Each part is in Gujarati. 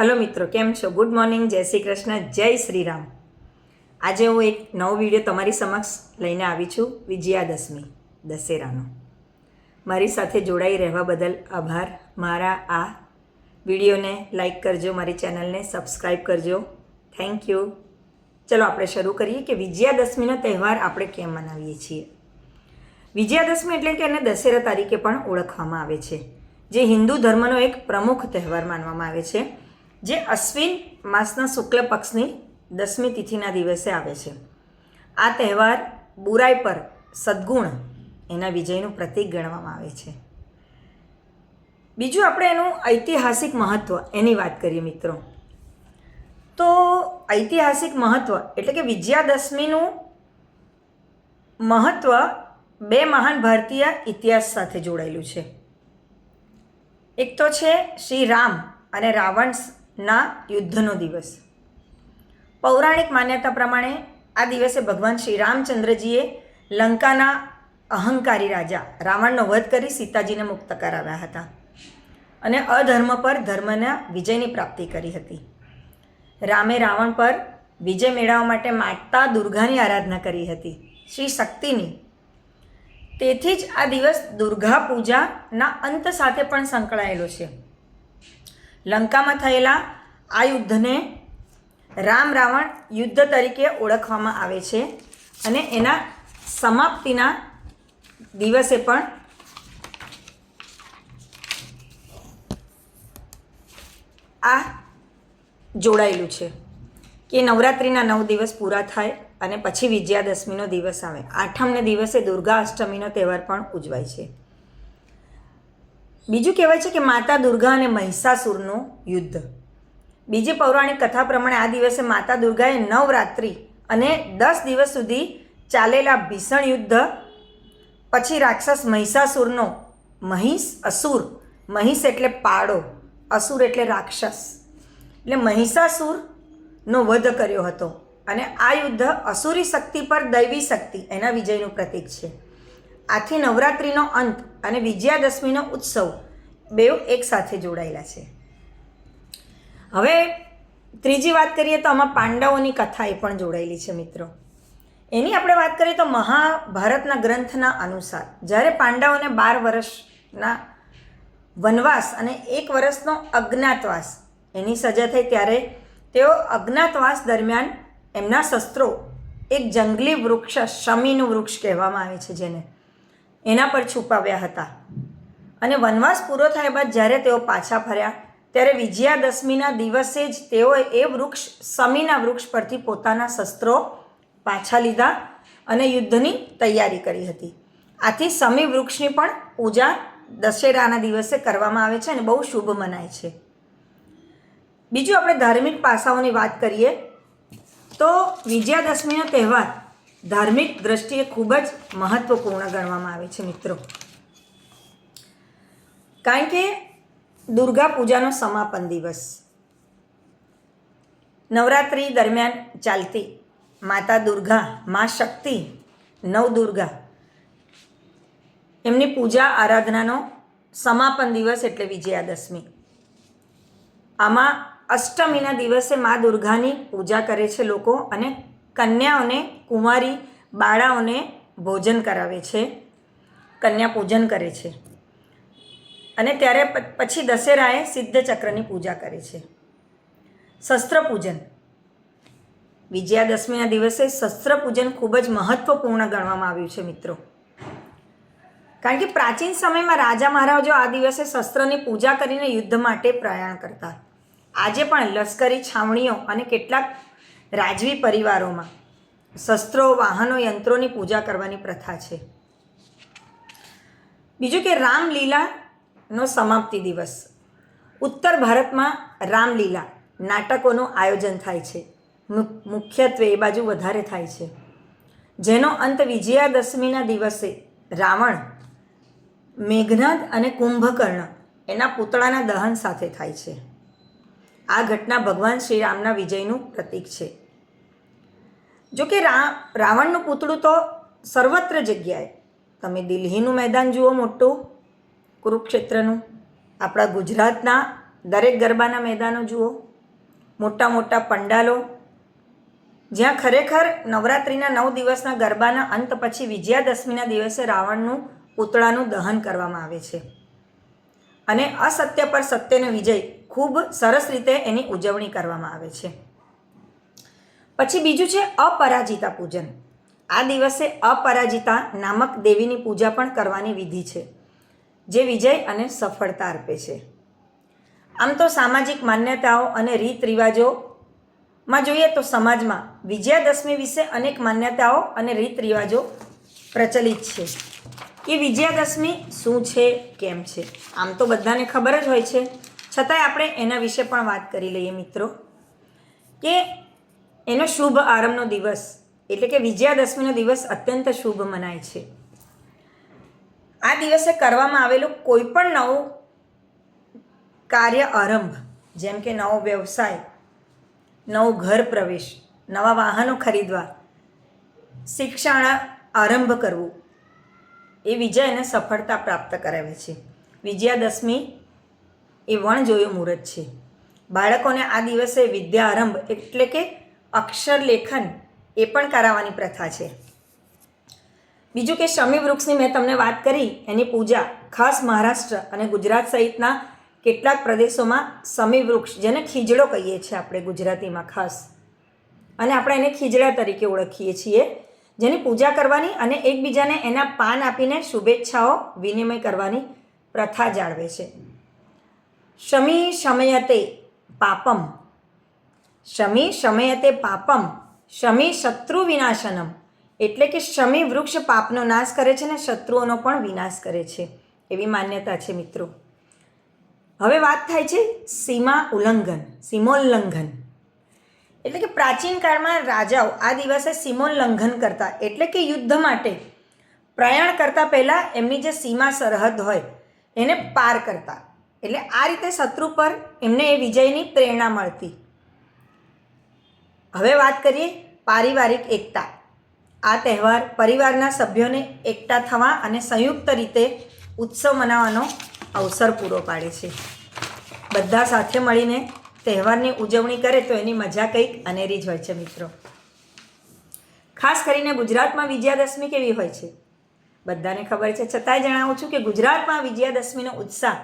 હલો મિત્રો, કેમ છો? ગુડ મોર્નિંગ જય શ્રી કૃષ્ણ, જય શ્રી રામ આજે હું એક નવો વીડિયો તમારી સમક્ષ લઈને આવી છું, વિજયાદશમી, દશેરાનો. મારી સાથે જોડાઈ રહેવા બદલ આભાર. મારા આ વિડીયોને લાઈક કરજો, મારી ચેનલને સબસ્ક્રાઈબ કરજો. થેન્ક યુ ચલો, આપણે શરૂ કરીએ કે વિજયાદશમીનો તહેવાર આપણે કેમ મનાવીએ છીએ? વિજયાદશમી એટલે કે એને દશેરા તરીકે પણ ઓળખવામાં આવે છે, જે હિન્દુ ધર્મનો એક પ્રમુખ તહેવાર માનવામાં આવે છે. જે અશ્વિન માસના શુક્લ પક્ષની દસમી તિથિના દિવસે આવે છે. આ તહેવાર બુરાઈ પર સદ્ગુણ એના વિજયનું પ્રતીક ગણવામાં આવે છે. બીજું આપણે એનું ઐતિહાસિક મહત્ત્વ એની વાત કરીએ મિત્રો. તો ઐતિહાસિક મહત્ત્વ એટલે કે વિજયાદશમીનું મહત્ત્વ બે મહાન ભારતીય ઇતિહાસ સાથે જોડાયેલું છે. એક તો છે શ્રી રામ અને રાવણના યુદ્ધનો દિવસ. પૌરાણિક માન્યતા પ્રમાણે આ દિવસે ભગવાન શ્રી રામચંદ્રજીએ લંકાના અહંકારી રાજા રાવણનો વધ કરી સીતાજીને મુક્ત કરાવ્યા હતા અને અધર્મ પર ધર્મના વિજયની પ્રાપ્તિ કરી હતી. રામે રાવણ પર વિજય મેળવવા માટે માતા દુર્ગાની આરાધના કરી હતી. શ્રી શક્તિની. તેથી જ આ દિવસ દુર્ગા પૂજાના અંત સાથે પણ સંકળાયેલો છે. લંકામાં થયેલા આ યુદ્ધને રામ રાવણ યુદ્ધ તરીકે ઓળખવામાં આવે છે અને એના સમાપ્તિના દિવસે પણ આ જોડાયેલું છે કે નવરાત્રિના નવ દિવસ પૂરા થાય અને પછી વિજયાદશમીનો દિવસ આવે. આઠમને દિવસે દુર્ગા અષ્ટમીનો તહેવાર પણ ઉજવાય છે. બીજું કહેવાય છે કે માતા દુર્ગા અને મહિષાસુરનું યુદ્ધ. બીજી પૌરાણિક કથા પ્રમાણે આ દિવસે માતા દુર્ગાએ નવરાત્રિ અને દસ દિવસ સુધી ચાલેલા ભીષણ યુદ્ધ, પછી રાક્ષસ મહિષાસુરનો મહિષ અસુર, મહિષ એટલે પાડો, અસુર એટલે રાક્ષસ. એટલે મહિષાસુરનો વધ કર્યો હતો અને આ યુદ્ધ અસુરી શક્તિ પર દૈવી શક્તિ, એના વિજયનું પ્રતીક છે. આથી નવરાત્રિનો અંત અને વિજયાદશમીનો ઉત્સવ બેઉ એકસાથે જોડાયેલા છે. હવે ત્રીજી વાત કરીએ તો આમાં પાંડવોની કથા એ પણ જોડાયેલી છે મિત્રો. એની આપણે વાત કરીએ તો મહાભારતના ગ્રંથના અનુસાર, જ્યારે પાંડવોને બાર વર્ષના વનવાસ અને એક વર્ષનો અજ્ઞાતવાસ એની સજા થઈ ત્યારે તેઓ અજ્ઞાતવાસ દરમિયાન એમના શસ્ત્રો એક જંગલી વૃક્ષ શમીનું વૃક્ષ કહેવામાં આવે છે જેને. એના પર છુપાવ્યા હતા. અને વનવાસ પૂરો થયા બાદ જ્યારે તેઓ પાછા ફર્યા, ત્યારે વિજયાદશમીના દિવસે જ તેઓએ એ વૃક્ષ, સમીના વૃક્ષ પરથી પોતાના શસ્ત્રો પાછા લીધા અને યુદ્ધની તૈયારી કરી હતી. આથી સમી વૃક્ષની પણ પૂજા દશેરાના દિવસે કરવામાં આવે છે અને બહુ શુભ મનાય છે. બીજું આપણે ધાર્મિક પાસાઓની વાત કરીએ, તો વિજયાદશમીનો તહેવાર ધાર્મિક દ્રષ્ટિએ ખૂબ જ મહત્વપૂર્ણ ગણવામાં આવે છે મિત્રો. કારણ કે દુર્ગા પૂજાનો સમાપન દિવસ. નવરાત્રિ દરમિયાન ચાલતી માતા દુર્ગા, મા શક્તિ, નવ દુર્ગા. એમની પૂજા આરાધનાનો સમાપન દિવસ એટલે વિજયાદશમી. આમાં અષ્ટમીના દિવસે મા દુર્ગાની પૂજા કરે છે લોકો અને કન્યાઓને કુંવારી, બાળાઓને ભોજન કરાવે છે. કન્યા પૂજન કરે છે. અને ત્યારે પછી દશેરાએ સિદ્ધ ચક્રની પૂજા કરે છે. શસ્ત્ર પૂજન. વિજયાદશમીના દિવસે શસ્ત્ર પૂજન ખૂબ જ મહત્વપૂર્ણ ગણવામાં આવ્યું છે, મિત્રો. કારણ કે પ્રાચીન સમયમાં રાજા મહારાજો આ દિવસે શસ્ત્રની પૂજા કરીને યુદ્ધ માટે પ્રયાણ કરતા. આજે પણ લશ્કરી, છાવણીઓ અને કેટલાક રાજવી પરિવારોમાં શસ્ત્રો, વાહનો, યંત્રોની પૂજા કરવાની પ્રથા છે. બીજું કે રામલીલાનો સમાપ્તિ દિવસ. ઉત્તર ભારતમાં રામલીલા નાટકોનું આયોજન થાય છે. મુખ્યત્વે એ બાજુ વધારે થાય છે. જેનો અંત વિજયાદશમીના દિવસે રાવણ, મેઘનાદ અને કુંભકર્ણ એના પૂતળાના દહન સાથે થાય છે. આ ઘટના ભગવાન શ્રી રામના વિજયનું પ્રતીક છે. જો કે રાવણનું પૂતળું તો સર્વત્ર જગ્યાએ. તમે દિલ્હીનું મેદાન જુઓ મોટું, કુરુક્ષેત્રનું. આપણા ગુજરાતના દરેક ગરબાના મેદાનો જુઓ. મોટા મોટા પંડાલો. જ્યાં ખરેખર નવરાત્રિના નવ દિવસના ગરબાના અંત પછી વિજયાદશમીના દિવસે રાવણનું પૂતળાનું દહન કરવામાં આવે છે. અને અસત્ય પર સત્યનો વિજય ખૂબ સરસ રીતે એની ઉજવણી કરવામાં આવે છે. પછી બીજું છે અપરાજિતા પૂજન. આ દિવસે અપરાજિતા નામક દેવીની પૂજા પણ કરવાની વિધિ છે, જે વિજય અને સફળતા અર્પે છે. આમ તો સામાજિક માન્યતાઓ અને રીત રિવાજોમાં જોઈએ તો સમાજમાં વિજયાદશમી વિશે અનેક માન્યતાઓ અને રીત રિવાજો પ્રચલિત છે. કે વિજયાદશમી શું છે, કેમ છે, આમ તો બધાને ખબર જ હોય છે. છતાંય આપણે એના વિશે પણ વાત કરી લઈએ મિત્રો. કે એનો શુભ આરંભનો દિવસ, એટલે કે વિજયાદશમીનો દિવસ અત્યંત શુભ મનાય છે. આ દિવસે કરવામાં આવેલું કોઈ પણ નવું કાર્ય આરંભ, જેમ કે નવો વ્યવસાય, નવો ઘર પ્રવેશ, નવા વાહનો ખરીદવા, શિક્ષણ આરંભ કરવું, એ વિજય અને સફળતા પ્રાપ્ત કરાવે છે. વિજયાદશમી એ વણજોયું મુહૂર્ત છે. બાળકોને આ દિવસે વિદ્યા આરંભ એટલે કે અક્ષર લેખન એ પણ કરાવવાની પ્રથા છે. બીજું કે શમી વૃક્ષની મેં તમને વાત કરી, એની પૂજા ખાસ મહારાષ્ટ્ર અને ગુજરાત સહિતના કેટલાક પ્રદેશોમાં શમી વૃક્ષ, જેને ખીજડો કહીએ છીએ આપણે ગુજરાતીમાં ખાસ. અને આપણે એને ખીજડા તરીકે ઓળખીએ છીએ, જેની પૂજા કરવાની અને એકબીજાને એના પાન આપીને શુભેચ્છાઓ વિનિમય કરવાની પ્રથા જાળવે છે. શમી શમયતે પાપમ શમી શમયતે પાપમ, શમી શત્રુ વિનાશનમ. એટલે કે શમી વૃક્ષ પાપનો નાશ કરે છે ને શત્રુઓનો પણ વિનાશ કરે છે. એવી માન્યતા છે મિત્રો. હવે વાત થાય છે સીમા ઉલ્લંઘન, સીમોલ્લંઘન. એટલે કે પ્રાચીન કાળમાં રાજાઓ આ દિવસે સીમોલ્લંઘન કરતા, એટલે કે યુદ્ધ માટે પ્રયાણ કરતાં પહેલાં એમની જે સીમા સરહદ હોય, એને પાર કરતા. એટલે આ રીતે શત્રુ પર એમને એ વિજયની પ્રેરણા મળતી. હવે વાત કરીએ પારિવારિક એકતા. આ તહેવાર પરિવારના સભ્યોને એકઠા થવા અને સંયુક્ત રીતે ઉત્સવ મનાવવાનો અવસર પૂરો પાડે છે. બધા સાથે મળીને તહેવારની ઉજવણી કરે તો એની મજા કંઈક અનેરી જ હોય છે મિત્રો. ખાસ કરીને ગુજરાતમાં વિજયાદશમી કેવી હોય છે? બધાને ખબર છે. છતાંય જણાવું છું કે ગુજરાતમાં વિજયાદશમીનો ઉત્સાહ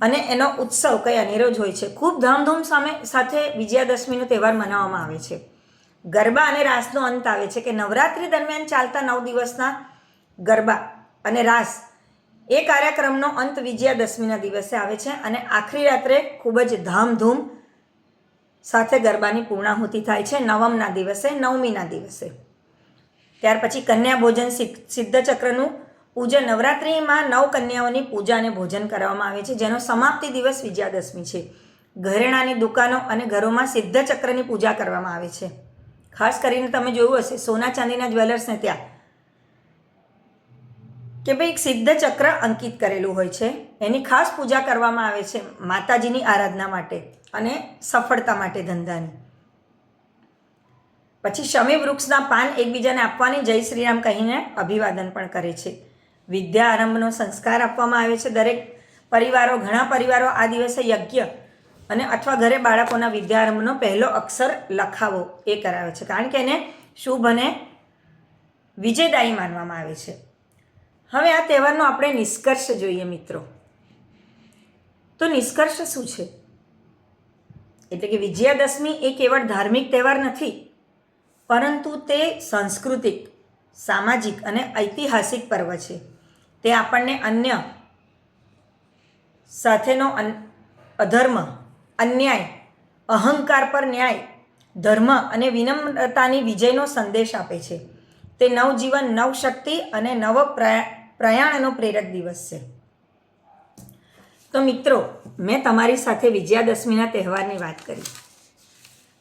અને એનો ઉત્સવ કઈ અનેરો જ હોય છે. ખૂબ ધામધૂમ સામે સાથે વિજયાદશમીનો તહેવાર મનાવવામાં આવે છે. ગરબા અને રાસનો અંત આવે છે કે નવરાત્રિ દરમિયાન ચાલતા નવ દિવસના ગરબા અને રાસ એ કાર્યક્રમનો અંત વિજયાદશમીના દિવસે આવે છે અને આખરી રાત્રે ખૂબ જ ધામધૂમ સાથે ગરબાની પૂર્ણાહુતિ થાય છે નવમના દિવસે, નવમીના દિવસે. ત્યાર પછી કન્યા ભોજન સિદ્ધ પૂજન નવરાત્રિમાં નવ કન્યાઓની પૂજા અને ભોજન કરવામાં આવે છે, જેનો સમાપ્તિ દિવસ વિજયાદશમી છે. ઘરેણાની દુકાનો અને ઘરોમાં સિદ્ધ ચક્રની પૂજા કરવામાં આવે છે. ખાસ કરીને તમે જોયું હશે, સોના ચાંદીના જ્વેલર્સને ત્યાં. કે ભાઈ એક સિદ્ધ ચક્ર અંકિત કરેલું હોય છે, એની ખાસ પૂજા કરવામાં આવે છે માતાજીની આરાધના માટે અને સફળતા માટે ધંધાની. પછી શમી વૃક્ષના પાન એકબીજાને આપવાની, જય શ્રીરામ કહીને અભિવાદન પણ કરે છે. વિદ્યા આરંભનો સંસ્કાર આપવામાં આવે છે. દરેક પરિવારો, ઘણા પરિવારો આ દિવસે યજ્ઞ અને અથવા ઘરે બાળકોના વિદ્યારંભનો પહેલો અક્ષર લખાવો એ કરાવે છે. કારણ કે એને શુભ અને વિજયદાયી માનવામાં આવે છે. હવે આ તહેવારનો આપણે નિષ્કર્ષ જોઈએ મિત્રો. તો નિષ્કર્ષ શું છે? એટલે કે વિજયાદશમી એ કેવળ ધાર્મિક તહેવાર નથી, પરંતુ તે સાંસ્કૃતિક, સામાજિક અને ઐતિહાસિક પર્વ છે. તે આપણને અન્ય સાથેનો અધર્મ, અન્યાય, અહંકાર પર ન્યાય, ધર્મ અને વિનમ્રતાની વિજયનો સંદેશ આપે છે. તે નવજીવન, નવશક્તિ અને નવ પ્રયાણનો પ્રેરક દિવસ છે. તો મિત્રો, મેં તમારી સાથે વિજયાદશમીના તહેવારની વાત કરી.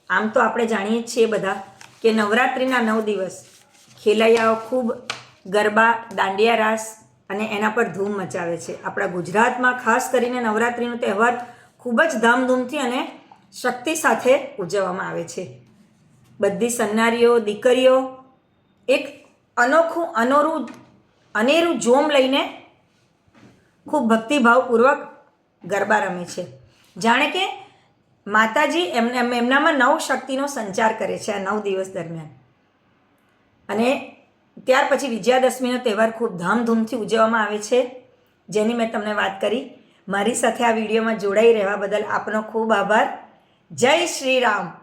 આમ તો આપણે જાણીએ છીએ બધા કે નવરાત્રિના નવ દિવસ. ખેલૈયાઓ ખૂબ ગરબા, દાંડિયા રાસ અને એના પર ધૂમ મચાવે છે. આપણા ગુજરાતમાં ખાસ કરીને નવરાત્રિનો તહેવાર ખૂબ જ ધામધૂમથી અને શક્તિ સાથે ઉજવવામાં આવે છે. બધી સન્નારીઓ, દીકરીઓ એક અનોખું, અનોરું, અનેરું જોમ લઈને ખૂબ ભક્તિભાવપૂર્વક ગરબા રમે છે. જાણે કે માતાજી એમને એમ- એમનામાં નવ શક્તિનો સંચાર કરે છે આ નવ દિવસ દરમિયાન. અને ત્યાર પછી વિજયાદશમીનો તહેવાર ખૂબ ધામધૂમથી ઉજવવામાં આવે છે. જેની મેં તમને વાત કરી. મારી સાથે આ વિડીયોમાં જોડાઈ રહેવા બદલ આપનો ખૂબ આભાર. જય શ્રી રામ.